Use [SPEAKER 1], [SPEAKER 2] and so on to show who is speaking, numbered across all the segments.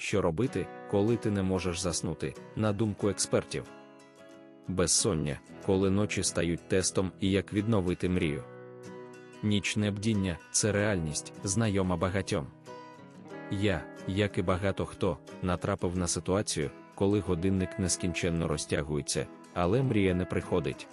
[SPEAKER 1] що робити, коли ти не можеш заснути, на думку експертів. Безсоння, коли ночі стають тестом і як відновити мрію. Нічне бдіння це реальність, знайома багатьом. Я, як і багато хто, натрапив на ситуацію, коли годинник нескінченно розтягується, але мрія не приходить.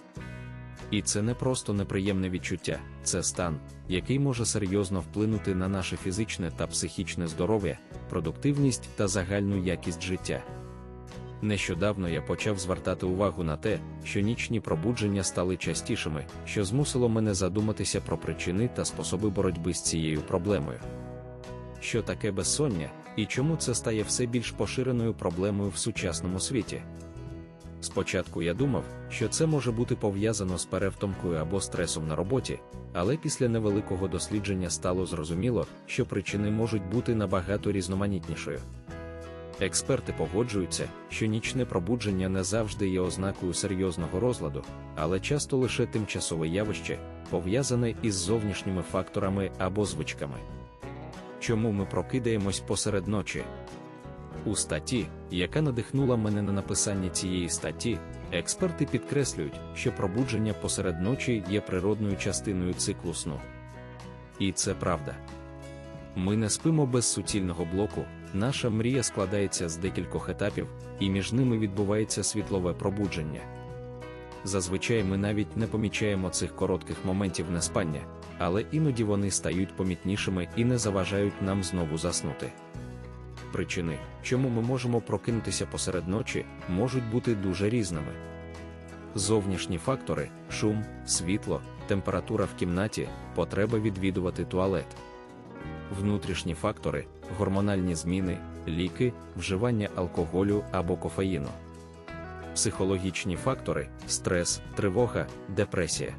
[SPEAKER 1] І це не просто неприємне відчуття, це стан, який може серйозно вплинути на наше фізичне та психічне здоров'я, продуктивність та загальну якість життя. Нещодавно я почав звертати увагу на те, що нічні пробудження стали частішими, що змусило мене задуматися про причини та способи боротьби з цією проблемою. Що таке безсоння, і чому це стає все більш поширеною проблемою в сучасному світі? Спочатку я думав, що це може бути пов'язано з перевтомкою або стресом на роботі, але після невеликого дослідження стало зрозуміло, що причини можуть бути набагато різноманітнішою. Експерти погоджуються, що нічне пробудження не завжди є ознакою серйозного розладу, але часто лише тимчасове явище, пов'язане із зовнішніми факторами або звичками. Чому ми прокидаємось посеред ночі? У статті, яка надихнула мене на написання цієї статті, експерти підкреслюють, що пробудження посеред ночі є природною частиною циклу сну. І це правда. Ми не спимо без суцільного блоку, наша мрія складається з декількох етапів, і між ними відбувається світлове пробудження. Зазвичай ми навіть не помічаємо цих коротких моментів неспання, але іноді вони стають помітнішими і не заважають нам знову заснути. Причини, чому ми можемо прокинутися посеред ночі, можуть бути дуже різними. Зовнішні фактори шум, світло, температура в кімнаті, потреба відвідувати туалет. Внутрішні фактори, гормональні зміни, ліки, вживання алкоголю або кофеїну. Психологічні фактори стрес, тривога, депресія.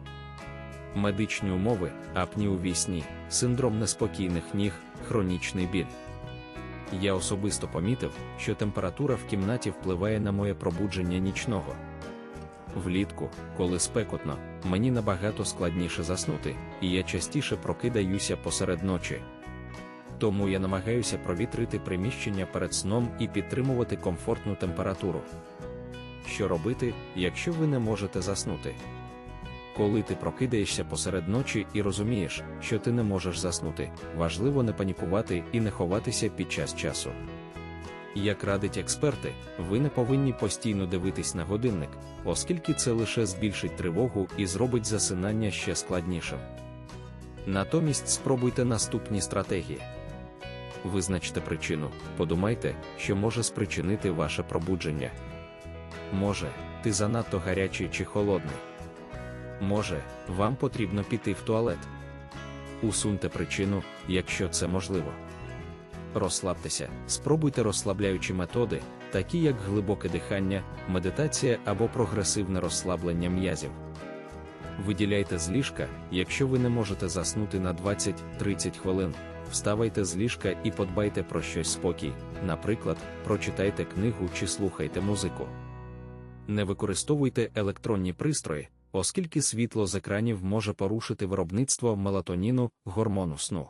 [SPEAKER 1] Медичні умови, апні у вісні, синдром неспокійних ніг, хронічний біль. Я особисто помітив, що температура в кімнаті впливає на моє пробудження нічного. Влітку, коли спекотно, мені набагато складніше заснути, і я частіше прокидаюся посеред ночі. Тому я намагаюся провітрити приміщення перед сном і підтримувати комфортну температуру. Що робити, якщо ви не можете заснути? Коли ти прокидаєшся посеред ночі і розумієш, що ти не можеш заснути, важливо не панікувати і не ховатися під час часу. Як радять експерти, ви не повинні постійно дивитись на годинник, оскільки це лише збільшить тривогу і зробить засинання ще складнішим. Натомість спробуйте наступні стратегії. Визначте причину, подумайте, що може спричинити ваше пробудження. Може, ти занадто гарячий чи холодний. Може, вам потрібно піти в туалет. Усуньте причину, якщо це можливо. Розслабтеся, спробуйте розслабляючі методи, такі як глибоке дихання, медитація або прогресивне розслаблення м'язів. Виділяйте з ліжка, якщо ви не можете заснути на 20-30 хвилин. Вставайте з ліжка і подбайте про щось спокій, наприклад, прочитайте книгу чи слухайте музику. Не використовуйте електронні пристрої, оскільки світло з екранів може порушити виробництво мелатоніну, гормону сну.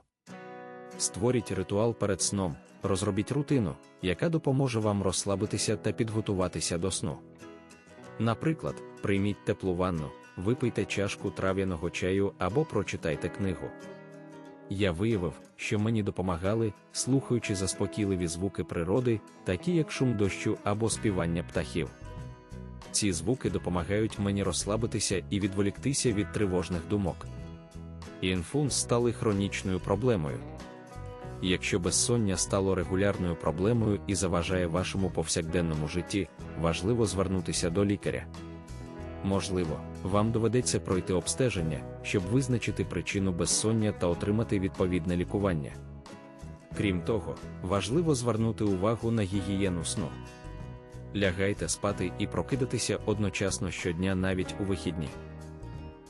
[SPEAKER 1] Створіть ритуал перед сном, розробіть рутину, яка допоможе вам розслабитися та підготуватися до сну. Наприклад, прийміть теплу ванну, випийте чашку трав'яного чаю або прочитайте книгу. Я виявив, що мені допомагали, слухаючи заспокійливі звуки природи, такі як шум дощу або співання птахів. Ці звуки допомагають мені розслабитися і відволіктися від тривожних думок. Інфунс стали хронічною проблемою. Якщо безсоння стало регулярною проблемою і заважає вашому повсякденному житті, важливо звернутися до лікаря. Можливо, вам доведеться пройти обстеження, щоб визначити причину безсоння та отримати відповідне лікування. Крім того, важливо звернути увагу на гігієну сну. Лягайте спати і прокидатися одночасно щодня навіть у вихідні.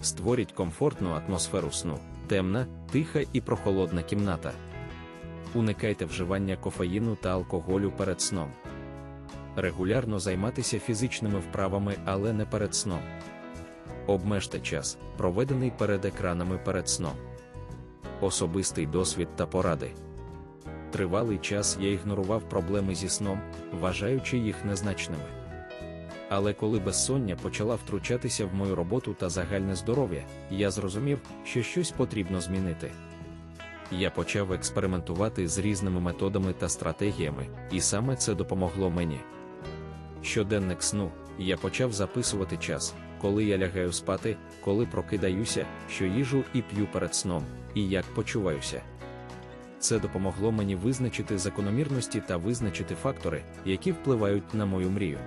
[SPEAKER 1] Створіть комфортну атмосферу сну, темна, тиха і прохолодна кімната. Уникайте вживання кофеїну та алкоголю перед сном. Регулярно займатися фізичними вправами, але не перед сном. Обмежте час, проведений перед екранами перед сном. Особистий досвід та поради. Тривалий час я ігнорував проблеми зі сном, вважаючи їх незначними. Але коли безсоння почала втручатися в мою роботу та загальне здоров'я, я зрозумів, що щось потрібно змінити. Я почав експериментувати з різними методами та стратегіями, і саме це допомогло мені. Щоденник сну я почав записувати час, коли я лягаю спати, коли прокидаюся, що їжу і п'ю перед сном, і як почуваюся. Це допомогло мені визначити закономірності та визначити фактори, які впливають на мою мрію.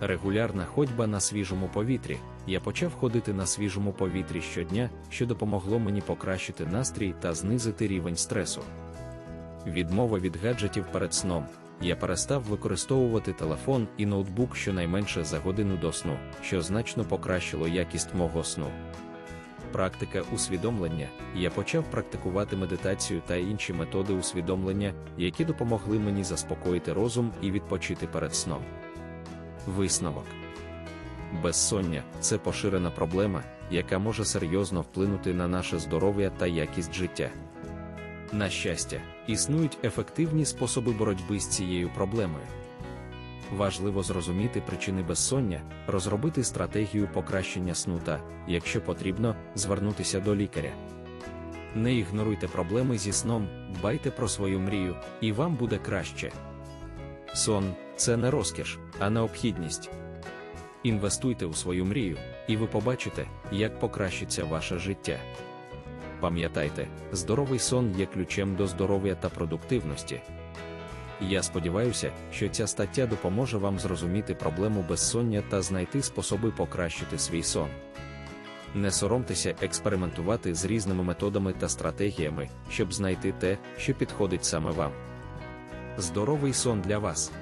[SPEAKER 1] Регулярна ходьба на свіжому повітрі. Я почав ходити на свіжому повітрі щодня, що допомогло мені покращити настрій та знизити рівень стресу. Відмова від гаджетів перед сном. Я перестав використовувати телефон і ноутбук щонайменше за годину до сну, що значно покращило якість мого сну. Практика усвідомлення. Я почав практикувати медитацію та інші методи усвідомлення, які допомогли мені заспокоїти розум і відпочити перед сном. Висновок безсоння це поширена проблема, яка може серйозно вплинути на наше здоров'я та якість життя. На щастя, існують ефективні способи боротьби з цією проблемою. Важливо зрозуміти причини безсоння, розробити стратегію покращення сну та, якщо потрібно, звернутися до лікаря. Не ігноруйте проблеми зі сном, дбайте про свою мрію, і вам буде краще. Сон це не розкіш, а необхідність. Інвестуйте у свою мрію, і ви побачите, як покращиться ваше життя. Пам'ятайте, здоровий сон є ключем до здоров'я та продуктивності. Я сподіваюся, що ця стаття допоможе вам зрозуміти проблему безсоння та знайти способи покращити свій сон. Не соромтеся експериментувати з різними методами та стратегіями, щоб знайти те, що підходить саме вам. Здоровий сон для вас.